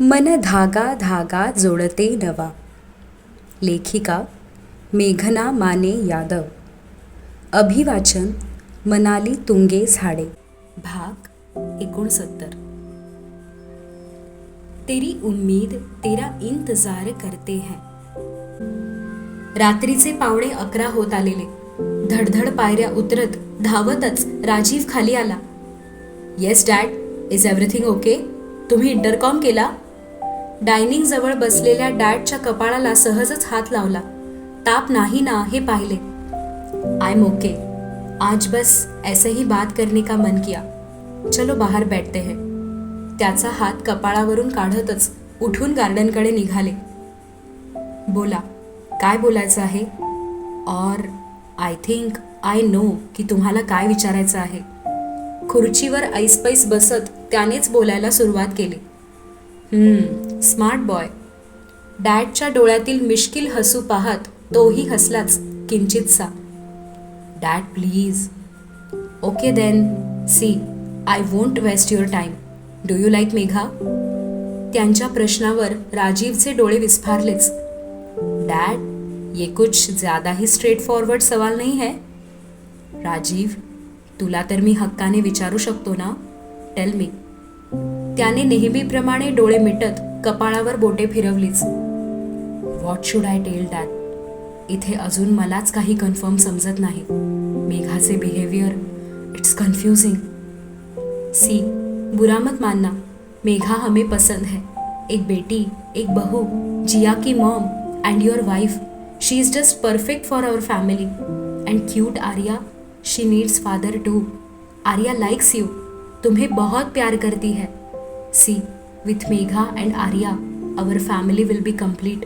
मन धागा धागा जोडते नवा. लेखिका मेघना माने यादव. अभिवाचन मनाली तुंगे झाडे. भाग एकोणसत्तर. तेरी उम्मीद तेरा इंतजार करते हैं. रात्रीचे पावणे अकरा होत आलेले. धडधड पायऱ्या उतरत धावतच राजीव खाली आला. Yes dad is everything okay तुम्ही इंटरकॉम केला? डायनिंग जवळ बसलेल्या डॅडच्या कपाळाला सहजच हात लावला. ताप नाही ना हे पाहिले. I am okay. आज बस ऐसे ही बात करने का मन किया? चलो बाहर बैठते हैं. त्याचा हात कपाळावरून काढतच उठून गार्डनकडे निघाले. बोला काय बोलायचं आहे? और आय थिंक आय नो की तुम्हाला काय विचारायचं आहे. खुर्चीवर ऐसपैस बसत त्यानेच बोलायला सुरुवात केली. Smart boy. डॅडच्या डोळ्यातील मिश्किल हसू पाहत तोही हसलाच किंचितसा. Dad please. Okay then. See I won't waste your time do you like Megha? त्यांच्या प्रश्नावर राजीवचे डोळे विस्फारलेच. डॅड ये कुछ ज़्यादा ही स्ट्रेट फॉरवर्ड सवाल नाही है? राजीव तुला तर मी हक्काने विचारू शकतो ना? टेल मी त्याने नेहमीप्रमाणे डोळे मिटत कपाळावर बोटे फिरवलीच. What should I tell that इथे अजून मलाच काही कन्फर्म समजत नाही. मेघाचे बिहेवियर इट्स कन्फ्युजिंग सी बुरामत मानना मेघा हमें पसंद है. एक बेटी एक बहू जिया की mom and your wife she is just perfect for our family and cute Arya she needs father too Arya likes you तुम्हें बहुत प्यार करती है. See with Megha and Arya our family will be complete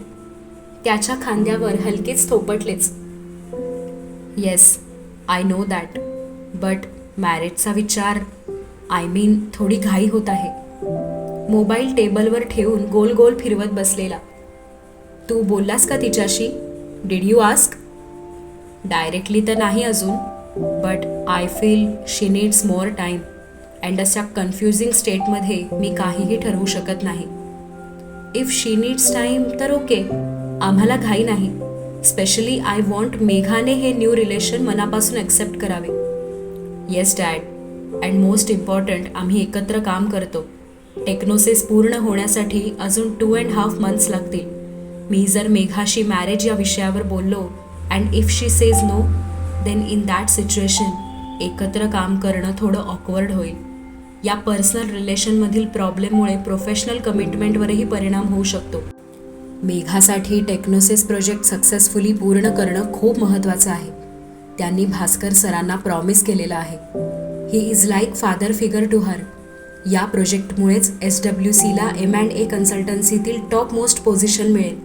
त्याच्या खांद्यावर हलकेच थोपटलेच. Yes I know that but मॅरेजचा विचार I मीन थोडी घाई होत आहे. मोबाईल टेबलवर ठेवून गोल गोल फिरवत बसलेला. तू बोललास का तिच्याशी? डिड यू आस्क डायरेक्टली तर नाही अजून. But I feel she needs more time and अशा कन्फ्युजिंग स्टेटमध्ये मी काहीही ठरवू शकत नाही. इफ शी नीड्स टाईम तर ओके आम्हाला घाई नाही. स्पेशली आय वॉन्ट मेघाने हे न्यू रिलेशन मनापासून ॲक्सेप्ट करावे. Yes dad and most important आम्ही एकत्र काम करतो. टेक्नोसिस पूर्ण होण्यासाठी अजून टू अँड हाफ मंथ्स लागतील. मी जर मेघाशी मॅरेज या विषयावर बोललो and if she says no then in that situation एकत्र काम करणं थोडं ऑकवर्ड होईल. या पर्सनल रिलेशनमधील प्रॉब्लेममुळे प्रोफेशनल कमिटमेंटवरही परिणाम होऊ शकतो. मेघासाठी टेक्नोसिस प्रोजेक्ट सक्सेसफुली पूर्ण करणं खूप महत्त्वाचं आहे. त्यांनी भास्कर सरांना प्रॉमिस केलेलं आहे. He is like father figure to her या प्रोजेक्टमुळेच एस डब्ल्यू सीला एम अँड ए कन्सल्टन्सीतील टॉप मोस्ट पोझिशन मिळेल.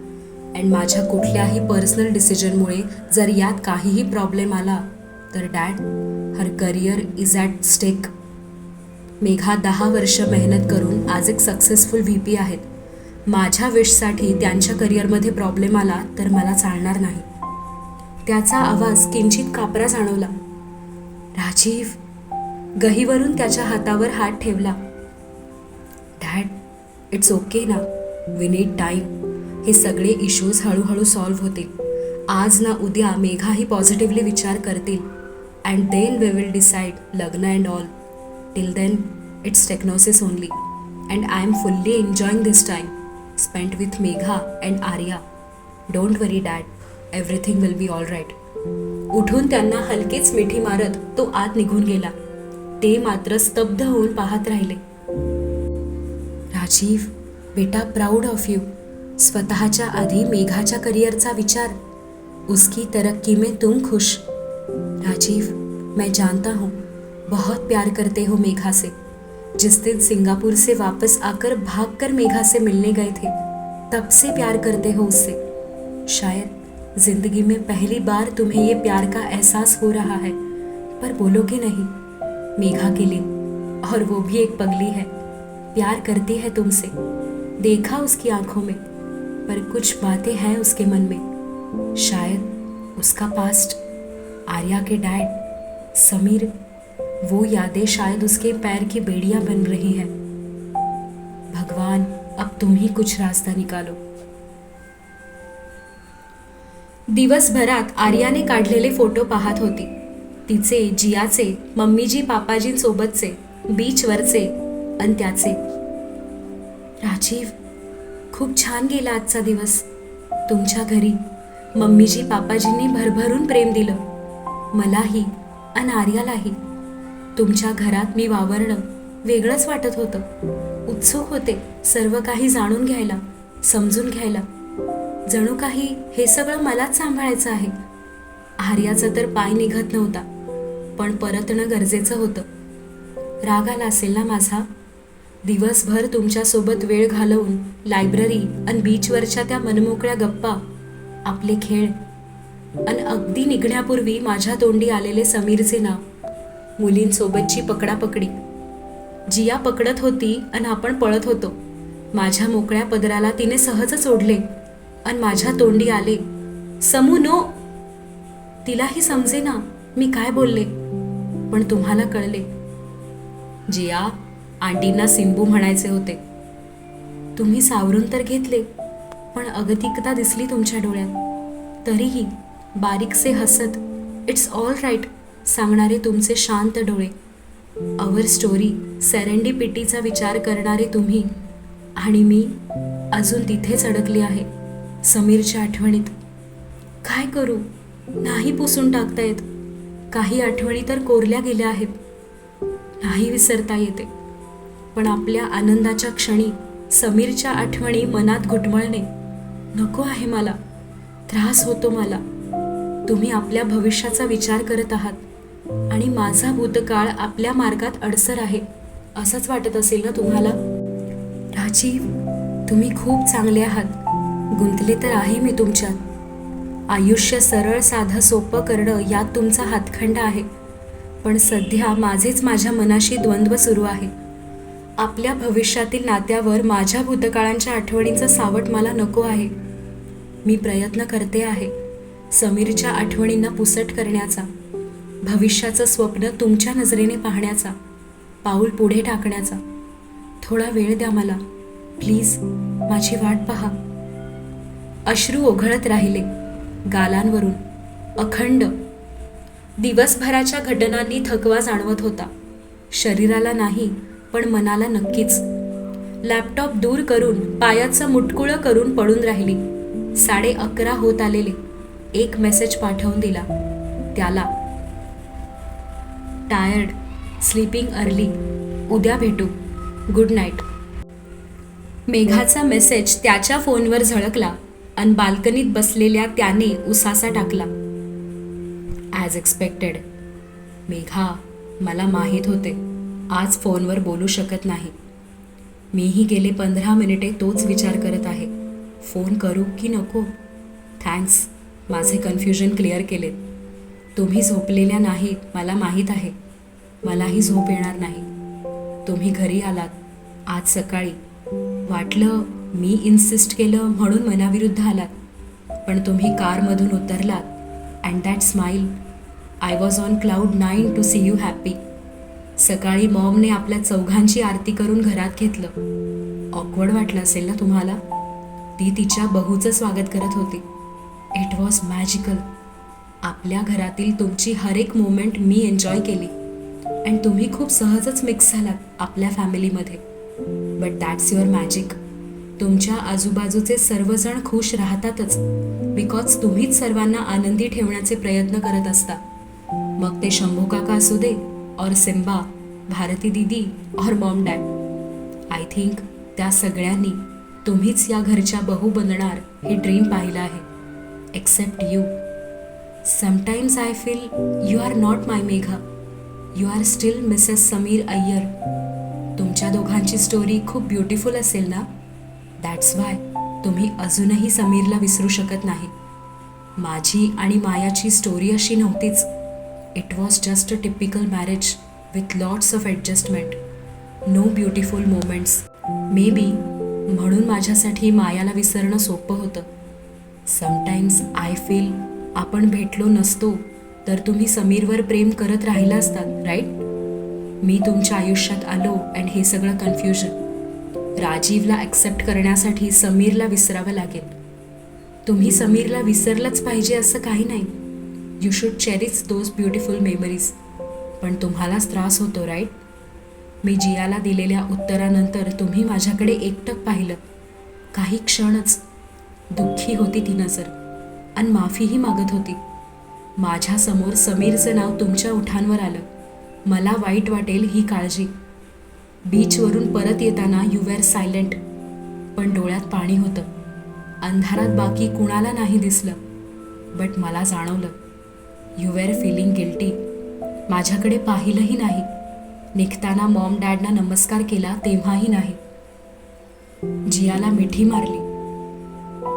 अँड माझ्या कुठल्याही पर्सनल डिसिजनमुळे जर यात काहीही प्रॉब्लेम आला तर dad her career is at stake Megha दहा वर्ष मेहनत करून आज एक सक्सेसफुल व्ही पी आहेत. माझ्या विशसाठी त्यांच्या करिअरमध्ये प्रॉब्लेम आला तर मला चालणार नाही. त्याचा आवाज किंचित कापरा जाणवला. राजीव गहीवरून त्याच्या हातावर हात ठेवला. डॅड इट्स ओके ना? वी नीड टाईम हे सगळे इश्यूज हळूहळू सॉल्व्ह होतील आज ना उद्या मेघाही पॉझिटिव्हली विचार करतील. And then we will decide लग्न and all till then it's technosis only, and I am fully enjoying this time spent with Megha and Arya don't worry dad everything will be all right उठून त्यांना हलकेच मिठी मारत तो आत निघून गेला. ते मात्र स्तब्ध होऊन पाहत राहिले. राजीव बेटा प्राऊड ऑफ यू स्वतःच्या आधी मेघाच्या करिअरचा विचार. उसकी तरक्की में तुम खुश. राजीव मैं जानता हूँ. बहुत प्यार करते हो मेघा से। जिस दिन सिंगापुर से वापस आकर भागकर मेघा से मिलने गए थे, तब से प्यार करते हो उससे। शायद ज़िंदगी में पहली बार तुम्हें ये प्यार का एहसास हो रहा है, पर बोलोगे नहीं, मेघा के लिए। और वो भी एक पगली है, प्यार करती है तुमसे। देखा उसकी आँखों में, पर कुछ बातें हैं उसके मन में। शायद उसका पास्ट, आर्या के डैड, समीर वो यादें शायद उसके पैर की बेड़ियां बन रही हैं। भगवान अब तुम ही कुछ रास्ता निकालो। दिवसभरात आर्याने काढलेले फोटो पाहत होती. तिचे जियाचे मम्मीजी पापाजींसोबतचे बीचवरचे आणि त्याचे. राजीव खूप छान गेला आजचा दिवस. तुमच्या घरी मम्मीजी पापाजींनी भरभरून प्रेम दिलं. मलाही आणि आर्यालाही. तुमच्या घरात मी वावरणं वेगळंच वाटत होतं. उत्सुक होते सर्व काही जाणून घ्यायला समजून घ्यायला. जणू काही हे सगळं मलाच सांभाळायचं आहे. आर्याचा तर पाय निघत नव्हता पण परतणं गरजेचं होतं. राग आला असेल ना माझा? दिवसभर तुमच्यासोबत वेळ घालवून लायब्ररी आणि बीचवरच्या त्या मनमोकळ्या गप्पा आपले खेळ. आणि अगदी निघण्यापूर्वी माझ्या तोंडी आलेले समीरचे नाव. मुलींसोबतची पकडापकडी. जिया पकडत होती आणि आपण पळत होतो. माझ्या मोकळ्या पदराला तिने सहजच ओढले आणि माझ्या तोंडी आले समू नो. तिलाही समजे ना मी काय बोलले? पण तुम्हाला कळले. जिया आंटींना सिंबू म्हणायचे होते. तुम्ही सावरून तर घेतले पण अगतिकता दिसली तुमच्या डोळ्यात. तरीही बारीकसे हसत इट्स ऑल राईट सांगणारे तुमचे शांत डोळे. अवर स्टोरी सेरेंडी पिटीचा विचार करणारे तुम्ही आणि मी अजून तिथेच अडकली आहे समीरच्या आठवणीत. काय करू? नाही पुसून टाकता येत. काही आठवणी तर कोरल्या गेल्या आहेत. नाही विसरता येते. पण आपल्या आनंदाच्या क्षणी समीरच्या आठवणी मनात घुटमळणे नको आहे मला. त्रास होतो मला. तुम्ही आपल्या भविष्याचा विचार करत आहात. आणि माझा भूतकाळ आपल्या मार्गात अडसर आहे असंच वाटत असेल ना तुम्हाला? राजीव तुम्ही खूप चांगले आहात. गुंतले तर आहे मी तुमच्यात. आयुष्य सरळ साधं सोपं करणं यात तुमचा हातखंडा आहे. पण सध्या माझेच माझ्या मनाशी द्वंद्व सुरू आहे. आपल्या भविष्यातील नात्यावर माझ्या भूतकाळांच्या आठवणींचं सावट मला नको आहे. मी प्रयत्न करते आहे समीरच्या आठवणींना पुसट करण्याचा. भविष्याचं स्वप्न तुमच्या नजरेने पाहण्याचा पाऊल पुढे टाकण्याचा. थोडा वेळ द्या मला. प्लीज माझी वाट पहा. अश्रू ओघळत राहिले गालांवरून. अखंड. दिवसभराच्या घटनांनी थकवा जाणवत होता. शरीराला नाही पण मनाला नक्कीच. लॅपटॉप दूर करून पायाचं मुटकुळं करून पडून राहिली. साडे अकरा होत आलेले. एक मेसेज पाठवून दिला. त्याला टायर्ड स्लीपिंग अर्ली उद्या भेटू. गुड नाईट मेघाचा मेसेज त्याच्या फोनवर झळकला आणि बाल्कनीत बसलेल्या त्याने उसासा टाकला. ॲज एक्सपेक्टेड मेघा मला माहीत होते. आज फोनवर बोलू शकत नाही. मीही गेले पंधरा मिनिटे तोच विचार करत आहे. फोन करू की नको? थँक्स माझे कन्फ्युजन क्लिअर केलेत. तुम्ही झोपलेल्या नाहीत मला माहीत आहे. मलाही झोप येणार नाही. तुम्ही घरी आलात. आज सकाळी. वाटलं मी इन्सिस्ट केलं म्हणून मनाविरुद्ध आलात. पण तुम्ही कारमधून उतरलात. And that smile I was on cloud nine to see you happy सकाळी मॉमने आपल्या चौघांची आरती करून घरात घेतलं. ऑकवर्ड वाटलं असेल ना तुम्हाला? ती तिच्या बहूचं स्वागत करत होती. इट वॉज मॅजिकल आपल्या घरातील तुमची हर एक मोमेंट मी एन्जॉय केली. अँड तुम्ही खूप सहजच मिक्स झालात आपल्या फॅमिलीमध्ये बट दॅट्स युअर मॅजिक तुमच्या आजूबाजूचे सर्वजण खुश राहतातच बिकॉज तुम्हीच सर्वांना आनंदी ठेवण्याचे प्रयत्न करत असता. मग ते शंभू काका असू दे और सिम्बा भारती दिदी और मॉम डॅड आय थिंक त्या सगळ्यांनी तुम्हीच या घरच्या बहू बनणार हे ड्रीम पाहिलं आहे. Except you sometimes I feel you are not my Megha you are still missus Sameer Iyer तुमच्या दोघांची स्टोरी खूप ब्युटिफुल असेल ना? दॅट्स वाय तुम्ही अजूनही समीरला विसरू शकत नाही. माझी आणि मायाची स्टोरी अशी नव्हतीच. It was just a typical marriage with lots of adjustment no beautiful moments maybe म्हणून माझ्यासाठी मायाला विसरणं सोपं होतं. समटाईम्स आय फील आपण भेटलो नसतो. तर तुम्ही समीरवर प्रेम करत राहिला असतात राईट मी तुमच्या आयुष्यात आलो अँड हे सगळं कन्फ्युजन राजीवला ॲक्सेप्ट करण्यासाठी समीरला विसरावं लागेल. तुम्ही समीरला विसरलंच पाहिजे असं काही नाही. You should cherish those beautiful memories पण तुम्हालाच त्रास होतो राईट मी जियाला दिलेल्या उत्तरानंतर तुम्ही माझ्याकडे एकटक पाहिलं. काही क्षणच दुःखी होती ती नजर. आणि माफीही मागत होती. माझ्यासमोर समीरचं नाव तुमच्या उठांवर आलं. मला वाईट वाटेल ही काळजी. बीचवरून परत येताना यू वेअर सायलेंट. पण डोळ्यात पाणी होतं. अंधारात बाकी कुणाला नाही दिसलं. बट मला जाणवलं. You were feeling guilty. माझ्याकडे पाहिलंही नाही. निघताना मॉम डॅडना नमस्कार केला तेव्हाही नाही. जियाला मिठी मारली.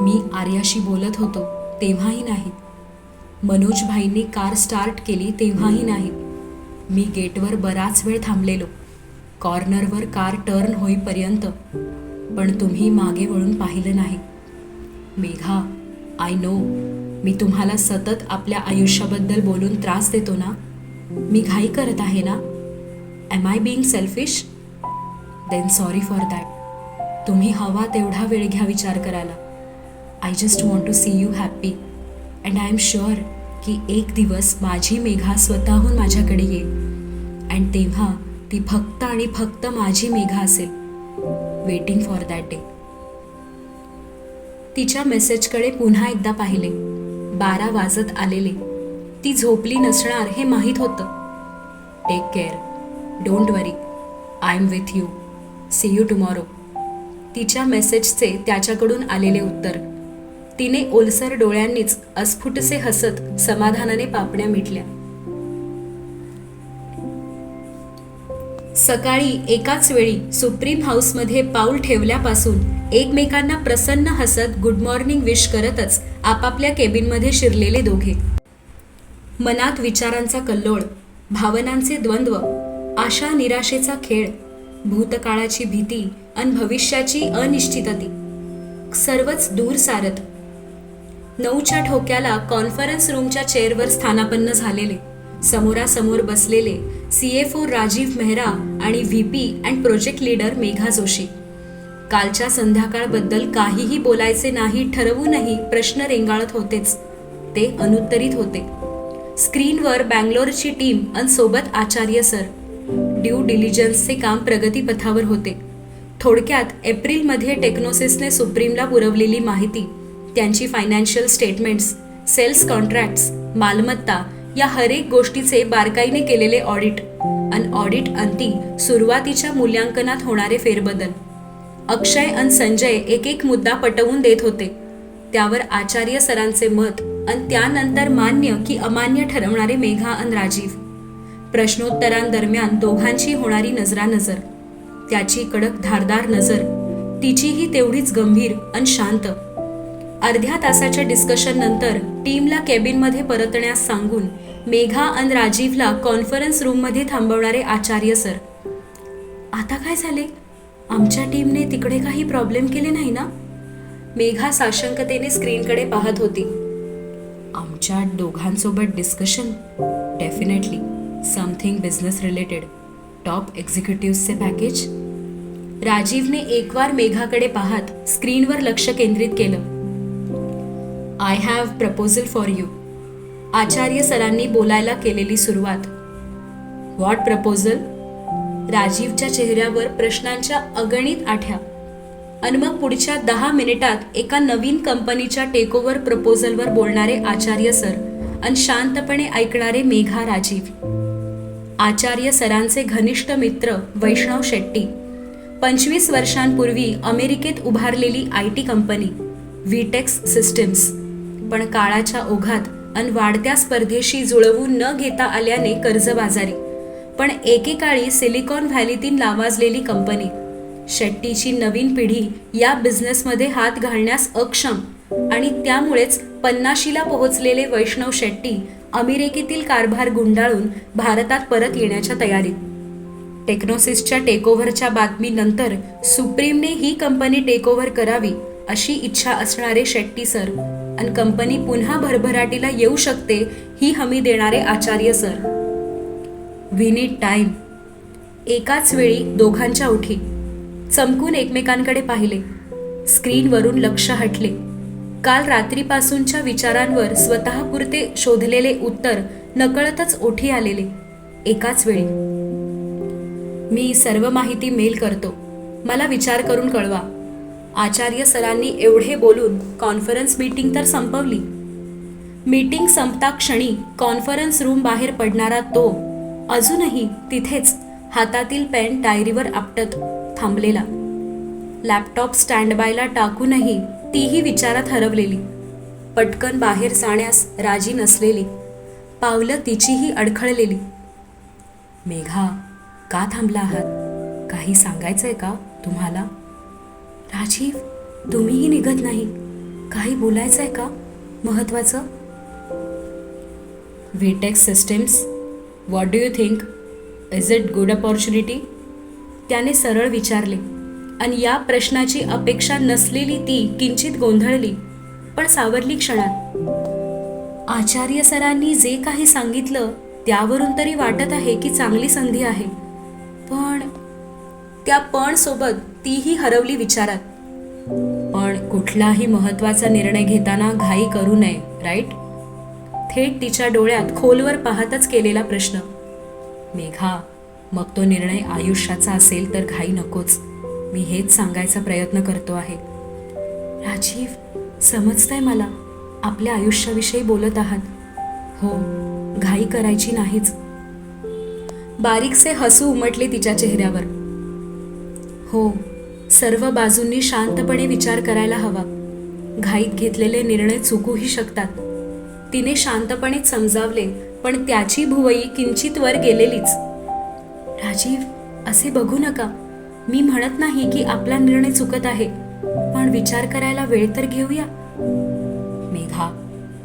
मी आर्याशी बोलत होतो तेव्हाही नाही. मनोज भाईंनी कार स्टार्ट केली तेव्हाही नाही. मी गेटवर बराच वेळ थांबलेलो. कॉर्नरवर कार टर्न होईपर्यंत. पण तुम्ही मागे वळून पाहिलं नाही. मेघा आय नो मी तुम्हाला सतत आपल्या आयुष्याबद्दल बोलून त्रास देतो ना? मी घाई करत आहे ना? Am I being selfish then sorry for that तुम्ही हवा तेवढा वेळ घ्या विचार करायला. I just want to see you happy and I am sure की एक दिवस माझी मेघा स्वतःहून माझ्याकडे येईल. अँड तेव्हा ती फक्त आणि फक्त माझी मेघा असेल. वेटिंग फॉर दॅट डे तिच्या मेसेजकडे पुन्हा एकदा पाहिले. बारा वाजत आलेले. ती झोपली नसणार हे माहीत होतं. Take care don't worry I am with you see you tomorrow तिच्या मेसेजचे त्याच्याकडून आलेले उत्तर. तिने ओलसर डोळ्यांनीच अस्फुटसे हसत समाधानाने पापण्या मिटल्या. सकाळी एकाच वेळी सुप्रीम हाऊसमध्ये पाऊल ठेवल्यापासून एकमेकांना प्रसन्न हसत गुड मॉर्निंग विश करतच आपापल्या केबिनमध्ये शिरलेले दोघे. मनात विचारांचा कल्लोळ भावनांचे द्वंद्व आशा निराशेचा खेळ भूतकाळाची भीती आणि भविष्याची अनिश्चितती. सर्वच दूर सारत नऊच्या ठोक्याला कॉन्फरन्स रूमच्या चेअरवर स्थानापन्न झालेले. समोरासमोर बसलेले सीएफओ राजीव मेहरा आणि V P and project leader Megha Joshi. कालच्या संध्याकाळबद्दल काहीही बोलायचे नाही ठरवूनही प्रश्न रेंगाळत होतेच. ते अनुत्तरित होते. स्क्रीनवर बँगलोरची टीम अन सोबत आचार्य सर. ड्यू डिलिजन्सचे काम प्रगतीपथावर होते. थोडक्यात एप्रिलमध्ये टेक्नोसिसने सुप्रीमला पुरवलेली माहिती त्यांची फायनान्शियल स्टेटमेंट्स सेल्स कॉन्ट्रॅक्ट्स मालमत्ता या हरेक गोष्टीचे बारकाईने केलेले ऑडिट अन ऑडिट अंती सुरुवातीच्या मूल्यांकनात होणारे फेरबदल. अक्षय अन संजय एक एक मुद्दा पटवून देत होते. त्यावर आचार्य सरांचे मत अन त्यानंतर मान्य की अमान्य ठरवणारे मेघा अन राजीव. प्रश्नोत्तरांदरम्यान दोघांची होणारी नजरानजर. त्याची कडक धारदार नजर. तिचीही तेवढीच गंभीर अन शांत. अर्ध्या तासाच्या डिस्कशन नंतर टीमला केबिनमध्ये परतण्यास सांगून मेघा आणि राजीवला कॉन्फरन्स रूममध्ये थांबवणारे आचार्य सर आता काय झाले? आमच्या टीमने तिकडे काही प्रॉब्लेम केले नाही ना? मेघा साशंकतेने स्क्रीनकडे पाहत होती. आमच्या दोघांसोबत discussion definitely something business related top एक्झिक्युटिव्हचे package राजीवने एकवार मेघाकडे पाहत स्क्रीनवर लक्ष केंद्रित केलं. I have proposal for you Acharya सरांनी बोलायला केलेली सुरुवात. व्हॉट प्रपोजल राजीवच्या चेहऱ्यावर प्रश्नांच्या अगणित आठ्या. आणि मग पुढच्या दहा मिनिटात एका नवीन कंपनीच्या टेकओव्हर प्रपोजलवर बोलणारे आचार्य सर आणि शांतपणे ऐकणारे मेघा राजीव. आचार्य सरांचे घनिष्ठ मित्र वैष्णव शेट्टी. पंचवीस वर्षांपूर्वी अमेरिकेत उभारलेली I T company Vitex systems पण काळाच्या ओघात अन वाढत्या स्पर्धेशी जुळवून न घेता आल्याने कर्जबाजारी पण एकेकाळी सिलिकॉन व्हॅलीतील नावाजलेली कंपनी. शेट्टीची नवीन पिढी या बिझनेसमध्ये हात घालण्यास अक्षम आणि त्यामुळेच पन्नाशीला पोहोचलेले वैष्णव शेट्टी अमेरिकेतील कारभार गुंडाळून भारतात परत येण्याच्या तयारीत. टेक्नोसिसच्या टेकओव्हरच्या बातमीनंतर सुप्रीमने ही कंपनी टेकओव्हर करावी अशी इच्छा असणारे शेट्टी सर आणि कंपनी पुन्हा भरभराटीला येऊ शकते ही हमी देणारे Acharya sir. We need time एकाच वेळी दोघांच्या उठी. चमकून एकमेकांकडे पाहिले. स्क्रीनवरून लक्ष हटले. काल रात्रीपासूनच्या विचारांवर स्वतःपुरते शोधलेले उत्तर नकळतच ओठी आलेले. एकाच वेळी. मी सर्व माहिती मेल करतो. मला विचार करून कळवा. आचार्य सरांनी एवढे बोलून कॉन्फरन्स मीटिंग तर संपवली. मीटिंग संपता क्षणी कॉन्फरन्स रूम बाहेर पडणारा तो अजूनही तिथेच हातातील पेन डायरीवर आपटत थांबलेला. लॅपटॉप स्टँडबायला टाकूनही तीही विचारात हरवलेली. पटकन बाहेर जाण्यास राजी नसलेली. पावलं तिचीही अडखळलेली. मेघा का थांबला आहात? काही सांगायचंय का तुम्हाला? राजीव तुम्हीही निघत नाही. काही बोलायचं आहे का? महत्वाचं? Vitex systems what do you think is it good opportunity त्याने सरळ विचारले. आणि या प्रश्नाची अपेक्षा नसलेली ती किंचित गोंधळली पण सावरली क्षणात. आचार्य सरांनी जे काही सांगितलं त्यावरून तरी वाटत आहे की चांगली संधी आहे. पण त्या पण सोबत तीही हरवली विचारात. पण कुठलाही महत्त्वाचा निर्णय घेताना घाई करू नये राईट थेट तिच्या डोळ्यात खोलवर पाहतच केलेला प्रश्न. मेघा मग तो निर्णय आयुष्याचा असेल तर घाई नकोच. मी हेच सांगायचा प्रयत्न करतो आहे. राजीव समजतंय मला. आपल्या आयुष्याविषयी बोलत आहात. हो घाई करायची नाहीच. बारीकसे हसू उमटले तिच्या चेहऱ्यावर. हो सर्व बाजूंनी शांतपणे विचार करायला हवा. घाईत घेतलेले निर्णय चुकूही शकतात. तिने शांतपणेच समजावले पण त्याची भुवई किंचित वर गेलेलीच. राजीव असे बघू नका. मी म्हणत नाही की आपला निर्णय चुकत आहे पण विचार करायला वेळ तर घेऊया. मेघा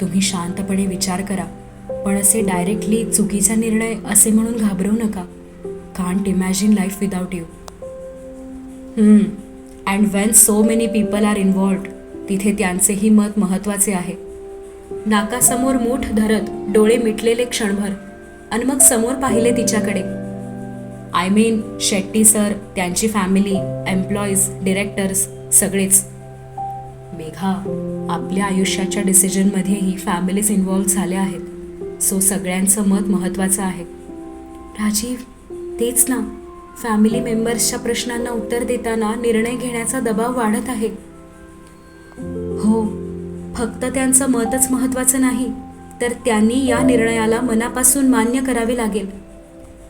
तुम्ही शांतपणे विचार करा पण असे डायरेक्टली चुकीचा निर्णय असे म्हणून घाबरवू नका. Can't imagine life without you and when so many people are involved तिथे त्यांचेही मत महत्त्वाचे आहे. नाकासमोर मूठ धरत डोळे मिटलेले क्षणभर आणि मग समोर पाहिले तिच्याकडे. आय मीन शेट्टी सर त्यांची फॅमिली एम्प्लॉईज डिरेक्टर्स सगळेच. मेघा आपल्या आयुष्याच्या डिसिजनमध्येही फॅमिलीज इन्व्हॉल्व झाल्या आहेत. सो सगळ्यांचं मत महत्त्वाचं आहे. राजीव तेच ना. फॅमिली मेंबर्सच्या प्रश्नांना उत्तर देताना निर्णय घेण्याचा दबाव वाढत आहे. हो फक्त त्यांचं मतच महत्त्वाचं नाही तर त्यांनी या निर्णयाला मनापासून मान्य करावे लागेल.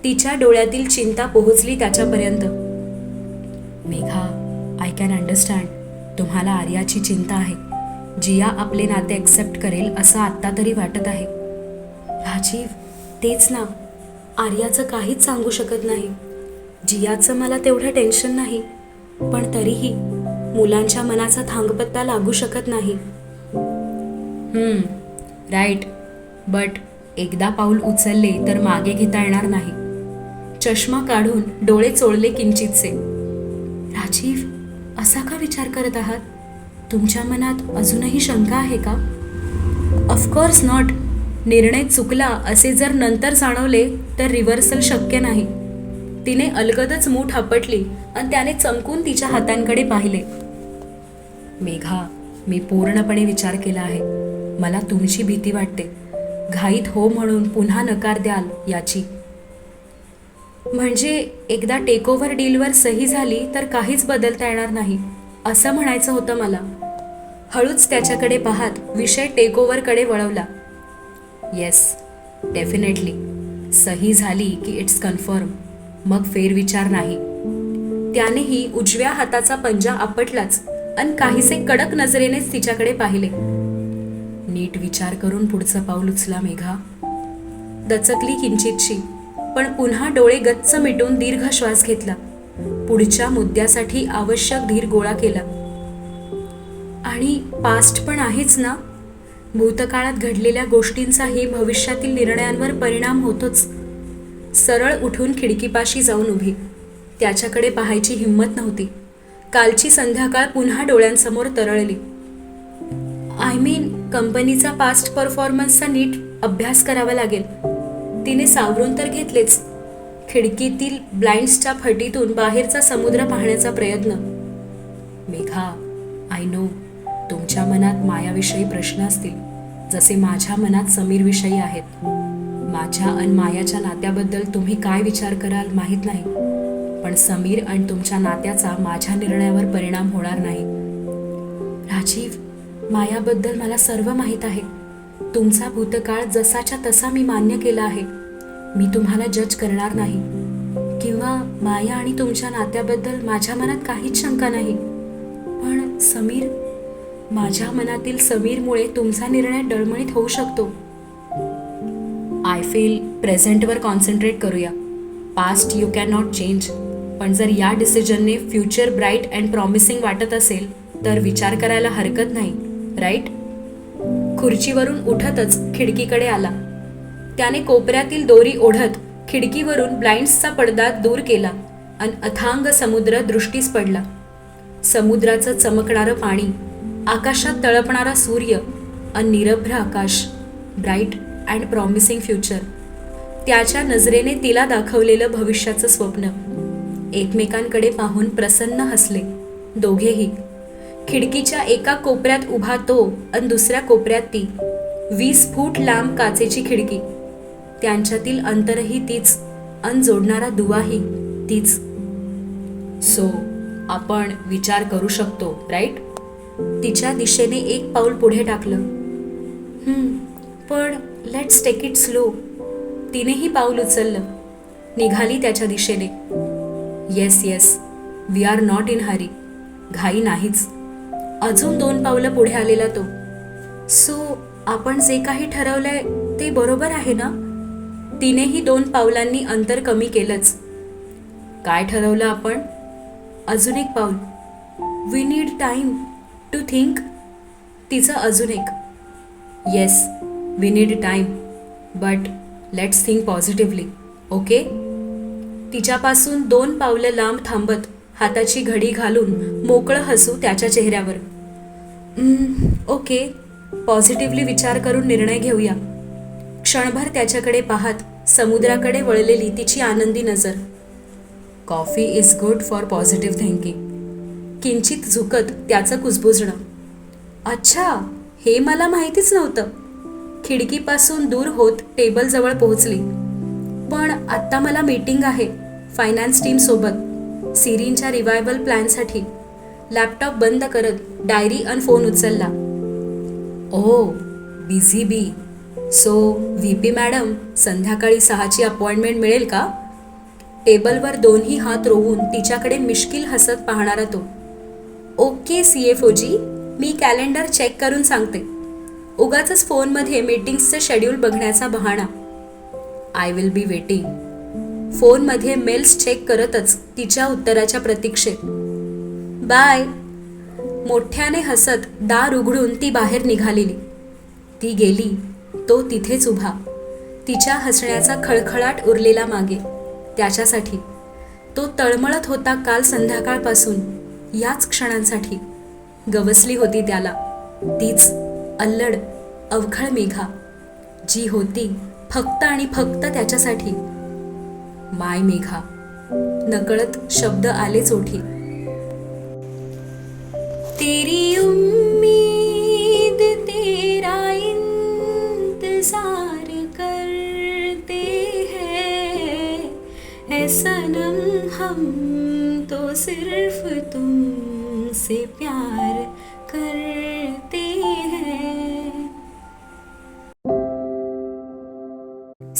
तिच्या डोळ्यातील चिंता पोहोचली त्याच्यापर्यंत. मेघा आय कॅन अंडरस्टँड तुम्हाला आर्याची चिंता आहे. जिया आपले नाते ॲक्सेप्ट करेल असं आत्ता तरी वाटत आहे. राजीव तेच ना. आर्याचं काहीच सांगू शकत नाही. जियाचं मला तेवढं टेन्शन नाही. पण तरीही मुलांच्या मनाचा थांगपत्ता लागू शकत नाही. राईट बट एकदा पाऊल उचलले तर मागे घेता येणार नाही. चष्मा काढून डोळे चोळले किंचितसे. राजीव असा का विचार करत आहात? तुमच्या मनात अजूनही शंका आहे का? ऑफकोर्स नॉट निर्णय चुकला असे जर नंतर जाणवले तर रिव्हर्सल शक्य नाही. तिने अलगदच मूठ आपटली आणि त्याने चमकून तिच्या हातांकडे पाहिले. मेघा मी पूर्णपणे विचार केला आहे. मला तुमची भीती वाटते. घाईत हो म्हणून पुन्हा नकार द्याल याची. म्हणजे एकदा टेकओव्हर डीलवर सही झाली तर काहीच बदलता येणार नाही असं म्हणायचं होतं मला. हळूच त्याच्याकडे पाहत विषय टेकओव्हरकडे वळवला. येस डेफिनेटली सही झाली की इट्स कन्फर्म मग फेरविचार नाही. त्यानेही उजव्या हाताचा पंजा आपटलाच आणि काहीसे कडक नजरेनेच तिच्याकडे पाहिले. नीट विचार करून पुढचं पाऊल उचला मेघा. दचकली किंचितशी पण पुन्हा डोळे गच्च मिटून दीर्घ श्वास घेतला. पुढच्या मुद्द्यासाठी आवश्यक धीर गोळा केला. आणि पास्ट पण आहेच ना? भूतकाळात घडलेल्या गोष्टींचाही भविष्यातील निर्णयांवर परिणाम होतोच. सरळ उठून खिडकीपाशी जाऊन उभी. त्याच्याकडे पाहायची हिंमत नव्हती. कालची संध्याकाळ पुन्हा डोळ्यांसमोर तरळली. आय मीन कंपनीचा पास्ट परफॉर्मन्सचा नीट अभ्यास करावा लागेल. तिने सावरून तर घेतलेच. खिडकीतील ब्लाइंड्सच्या फटीतून बाहेरचा समुद्र पाहण्याचा प्रयत्न. मेघा आय नो तुमच्या मनात मायाविषयी प्रश्न असतील जसे माझ्या मनात समीरविषयी आहेत. माझ्या आणि मायाच्या नात्याबद्दल तुम्ही काय विचार कराल माहीत नाही. पण समीर आणि तुमच्या नात्याचा माझ्या निर्णयावर परिणाम होणार नाही. राजीव मायाबद्दल मला सर्व माहीत आहे. तुमचा भूतकाळ जसाच्या तसा मी मान्य केला आहे. मी तुम्हाला जज करणार नाही. किंवा माया आणि तुमच्या नात्याबद्दल माझ्या मनात काहीच शंका नाही. पण समीर माझ्या मनातील समीरमुळे तुमचा निर्णय डळमळीत होऊ शकतो. आय फील प्रेझेंटवर कॉन्सन्ट्रेट करूया. Past you can not change पण जर या डिसिजनने फ्युचर ब्राईट अँड प्रॉमिसिंग वाटत असेल तर विचार करायला हरकत नाही राईट खुर्चीवरून उठतच खिडकीकडे आला. त्याने कोपऱ्यातील दोरी ओढत खिडकीवरून ब्लाइंड्सचा पडदा दूर केला आणि अथांग समुद्र दृष्टीस पडला. समुद्राचं चमकणारं पाणी आकाशात तळपणारा सूर्य आणि निरभ्र आकाश ब्राईट अँड प्रॉमिसिंग फ्युचर. त्याच्या नजरेने तिला दाखवलेलं भविष्याचं स्वप्न. एकमेकांकडे पाहून प्रसन्न हसले. दोघेही. खिडकीच्या एका कोपऱ्यात उभा तो आणि दुसऱ्या कोपऱ्यात ती. वीस फूट लांब काचेची खिडकी. त्यांच्यातील अंतरही तीच. अन जोडणारा दुवाही तीच. सो आपण विचार करू शकतो राईट? तिच्या दिशेने एक पाऊल पुढे टाकलं. पण लेट्स टेक इट स्लो तिनेही पाऊल उचललं. निघाली त्याच्या दिशेने. Yes yes we are not in hurry घाई नाहीच. अजून दोन पावलं पुढे आलेला तो. सो आपण जे काही ठरवलंय ते बरोबर आहे ना? तिनेही दोन पावलांनी अंतर कमी केलंच. काय ठरवलं आपण? अजून एक पाऊल. We need time to think तिचं अजून एक. Yes we need time but let's think positively okay तिच्यापासून दोन पावलं लांब थांबत हाताची घडी घालून मोकळं हसू त्याच्या चेहऱ्यावर. ओके पॉझिटिव्हली विचार करून निर्णय घेऊया. क्षणभर त्याच्याकडे पाहत समुद्राकडे वळलेली तिची आनंदी नजर. Coffee is good for positive thinking किंचित झुकत त्याचं कुजबुजणं. अच्छा हे मला माहितीच नव्हतं. खिडकीपासून दूर होत टेबलजवळ पोहोचली. पण आत्ता मला मीटिंग आहे फायनान्स टीम सोबत. रिवायबल रिवायवल प्लॅनसाठी लॅपटॉप बंद करत डायरी अन फोन उचलला. ओ busy bee so V P madam संध्याकाळी सहाची अपॉइंटमेंट मिळेल का? टेबलवर दोन्ही हात रोवून तिच्याकडे मिश्किल हसत पाहणारा तो. ओके सी एफ ओजी मी कॅलेंडर चेक करून सांगते. उगाच फोनमध्ये मीटिंग्सचं शेड्यूल बघण्याचा बहाणा. आय विल बी वेटिंग फोनमध्ये मेल्स चेक करतच तिच्या उत्तराच्या प्रतीक्षेत. बाय मोठ्याने हसत दार उघडून ती बाहेर निघालेली. ती गेली. तो तिथेच उभा. तिच्या हसण्याचा खळखळाट उरलेला मागे. त्याच्यासाठी. तो तळमळत होता काल संध्याकाळपासून. याच क्षणांसाठी. गवसली होती त्याला. तीच अल्लड अवखळ मेघा जी होती फक्त आणि फक्त त्याच्यासाठी. माय मेघा नकळत शब्द आलेच चोठी तेरी उम्मीद तेरा इंतजार करते है। सनम हम तो सिर्फ तुमसे प्यार कर